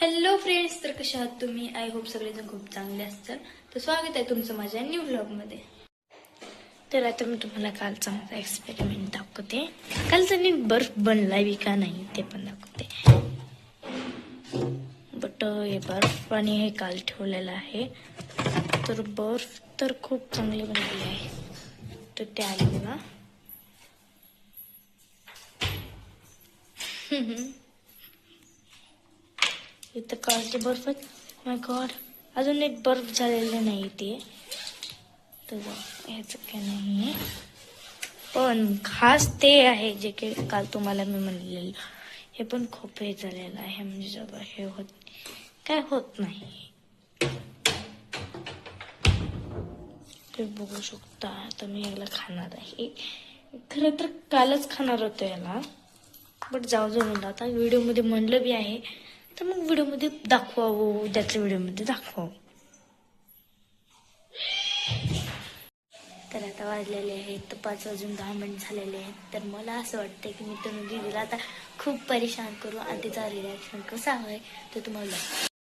Hello friends तर कशा आहात तुम्ही? आय होप सगळेजण खूप चांगले असतात तर स्वागत आहे तुमचं माझ्या न्यू ब्लॉगमध्ये तर आता मी तुम्हाला कालचा माझा एक्सपेरिमेंट दाखवते. कालचा नीट बर्फ बनलाय बी का नाही ते पण दाखवते. बट हे बर्फ आणि हे काल ठेवलेलं आहे. तर बर्फ तर खूप चांगले बनलेले आहे. तर ते आले बघा. इथं कालचे बर्फ माय गॉड अजून एक बर्फ झालेलं नाही ते. तर ह्याचं काय नाही पण खास ते आहे जे की काल तुम्हाला मी म्हणलेलं. हे पण खूप हे झालेलं आहे. म्हणजे जेव्हा हे होत काय होत नाही. ते बघू शकता. आता मी याला खाणार आहे. खरं तर कालच खाणार होतो याला. बट जाऊ जाऊ म्हणलं. आता व्हिडिओमध्ये म्हणलं बी आहे. तर मग व्हिडिओमध्ये दाखवावं उद्याच्या व्हिडिओमध्ये दाखवावं. तर आता वाजलेले आहेत पाच वाजून दहा मिनिट झालेले आहेत. तर मला असं वाटतं की मी तनु दीदीला आता खूप परेशान करू आणि तिचा रिॲक्शन कसा आहे ते तुम्हाला.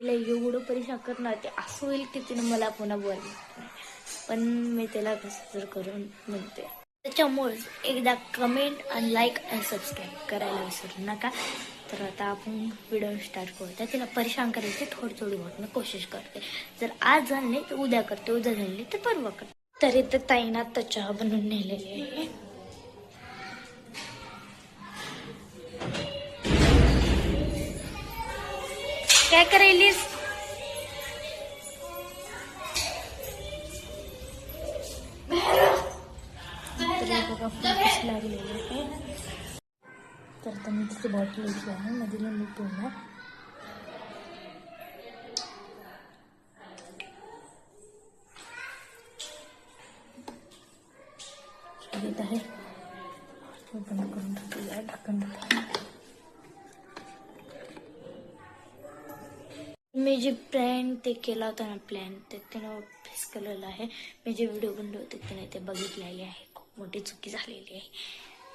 तिला एवढं परेशान करणार ते असं होईल की तिने मला पुन्हा बोलणार पण मी त्याला कसं तर करून म्हणते. त्याच्यामुळे एकदा कमेंट आणि लाईक आणि सबस्क्राईब करायला विसरू नका. तर आता आपण व्हिडिओ स्टार्ट करूया. तिला परेशान करायची थोडी थोडी होत मी कोशिश करते. जर आज झालं नाही तर उद्या करते उद्या झाली नाही तर परवा करते. तर इथं ताईनं आता चहा बनवून नेलेली आहे. काय करायलीस? तर आता मी तिथे बॉटल घेतली आहे. मध्ये मी पूर्ण येत आहे. ओपन करून टाकलेलं आहे ढक्कन मी जे प्लॅन ते केला होता ना प्लॅन ते त्यानं फेस केलेलं आहे. मी जे व्हिडिओ बनले होते त्याने ते बघितलेले आहे. खूप मोठी चुकी झालेली आहे.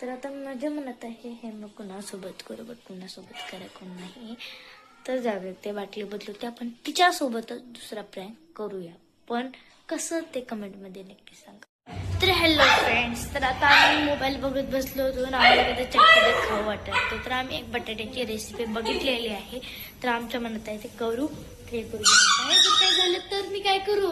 तर आता माझ्या मनात आहे हे मग कुणासोबत करू कुणासोबत करा कोण नाही तर जाऊया ते बाटली बदलू ते आपण तिच्यासोबतच दुसरा प्रँक करूया. पण कसं ते कमेंटमध्ये नक्की सांगा. तर हॅलो फ्रेंड्स तर आता आम्ही मोबाईल बघत बसलो होतो आणि आम्हाला कधी खाऊ वाटत. होतं. तर आम्ही एक बटाट्याची रेसिपी बघितलेली आहे. तर आमच्या मनात आहे ते करू. ते करू काय झालं? तर मी काय करू?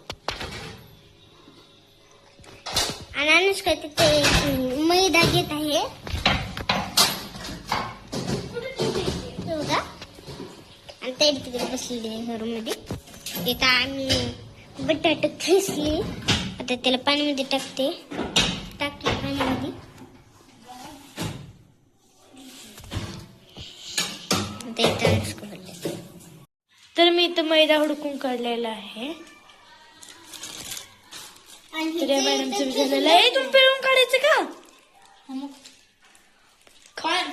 आणि करते ते मैदा घेत आहे. आणि ते तिकडे बसलेली आहे घरमध्ये. इथं आम्ही बटाट खिसली. आता त्याला पाण्यामध्ये टाकते. टाकले पाण्यामध्ये. तर मी इथं मैदा हुडकून काढलेला आहे. तर या मॅडमचं विचारलेलं आहे तुम्ही पिळून काढायचं का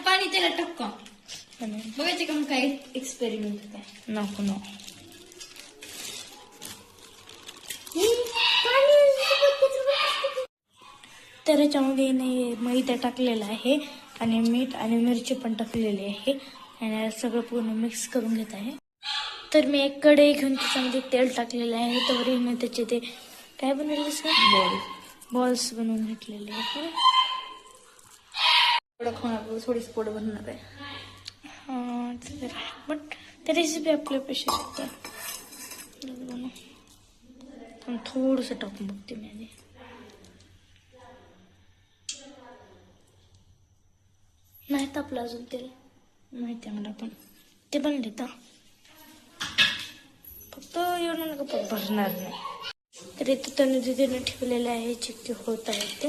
पाणी त्याला टक्का बघायचे का मग काय एक्सपेरिमेंट काय नको नको तर याच्यामध्ये नाही मैदा टाकलेला आहे आणि मीठ आणि मिरची पण टाकलेली आहे आणि सगळं पूर्ण मिक्स करून घेत आहे तर मी एक कढई घेऊन त्याच्यामध्ये तेल टाकलेलं आहे तर मी त्याचे ते काय बनवले सर बॉल. बॉल्स बनवून घेतलेले थोडं खाणार थोडीच पोट बनणार आहे. हां तर बट त्या रेसिपी आपल्या पेक्षा शकतात थोडंसं टाकून बघते मी आधी. नाही तापलं अजून तेल. माहिती आहे मला पण. ते पण देता. फक्त नका पोट भरणार नाही. तर इथं तनु दिदीनं ठेवलेले आहे चिक्की होत आहे ते.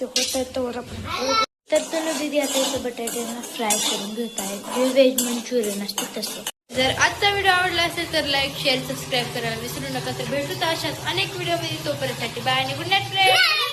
होत आहेत तर आपण तर तनु दिदी आता इथं बटाट्यांना फ्राय करून घेत आहेत. जे व्हेज मंचुरियन असते तसं. जर आजचा व्हिडिओ आवडला असेल तर लाईक शेअर सबस्क्राईब करायला विसरू नका. तर भेटू तर अशाच अनेक व्हिडिओमध्ये. तोपर्यंत बाय आणि गुड नाईट फ्रेंड